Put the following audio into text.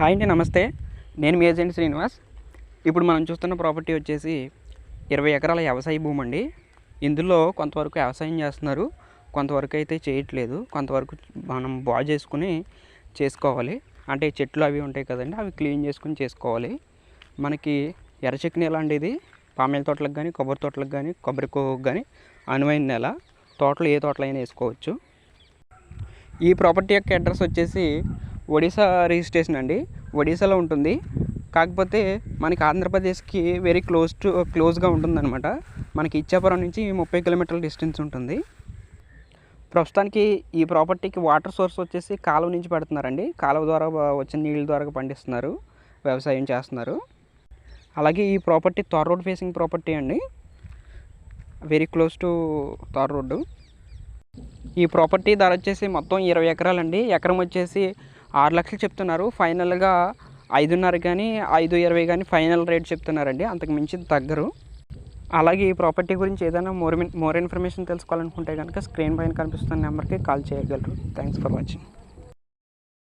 Hi అండి నమస్తే. నేను మీ ఏజెంట్ శ్రీనివాస్. ఇప్పుడు మనం చూస్తున్న ప్రాపర్టీ వచ్చేసి ఇరవై ఎకరాల వ్యవసాయ భూమి అండి. ఇందులో కొంతవరకు వ్యవసాయం చేస్తున్నారు. కొంతవరకు అయితే చేయట్లేదు. కొంతవరకు మనం బాగు చేసుకుని చేసుకోవాలి. అంటే చెట్లు అవి ఉంటాయి కదండి అవి క్లీన్ చేసుకుని చేసుకోవాలి. మనకి ఎర్రచెక్ నేల అండి ఇది? పామాయిల తోటలకు కానీ కొబ్బరి తోటలకు కానీ కొబ్బరి కోకు కానీ అనువైన నేల. తోటలు ఏ తోటలైనా అయినా వేసుకోవచ్చు. ఈ ప్రాపర్టీ యొక్క అడ్రస్ వచ్చేసి ఒడిశా రిజిస్ట్రేషన్ అండి. ఒడిశాలో ఉంటుంది. కాకపోతే మనకి ఆంధ్రప్రదేశ్కి వెరీ క్లోజ్ టు క్లోజ్గా ఉంటుందన్నమాట. మనకి ఇచ్చాపురం నుంచి ముప్పై కిలోమీటర్ల డిస్టెన్స్ ఉంటుంది. ప్రస్తుతానికి ఈ ప్రాపర్టీకి వాటర్ సోర్స్ వచ్చేసి కాలువ నుంచి పెడుతున్నారండి. కాలువ ద్వారా వచ్చిన నీళ్ళ ద్వారా పండిస్తున్నారు. వ్యవసాయం చేస్తున్నారు. అలాగే ఈ property tar road facing property అండి. Very close to tar road. ఈ ప్రాపర్టీ ధర వచ్చేసి మొత్తం ఇరవై ఎకరాలండి. ఎకరం వచ్చేసి ఆరు లక్షలు చెప్తున్నారు. ఫైనల్గా ఐదున్నర కానీ ఐదు ఇరవై కానీ ఫైనల్ రేట్ చెప్తున్నారండి. అంతకు మించి తగ్గరు. అలాగే ఈ ప్రాపర్టీ గురించి ఏదైనా మోర్ మోర్ ఇన్ఫర్మేషన్ తెలుసుకోవాలనుకుంటే కనుక స్క్రీన్ పైన కనిపిస్తున్న నెంబర్కి కాల్ చేయగలరు. Thanks for watching.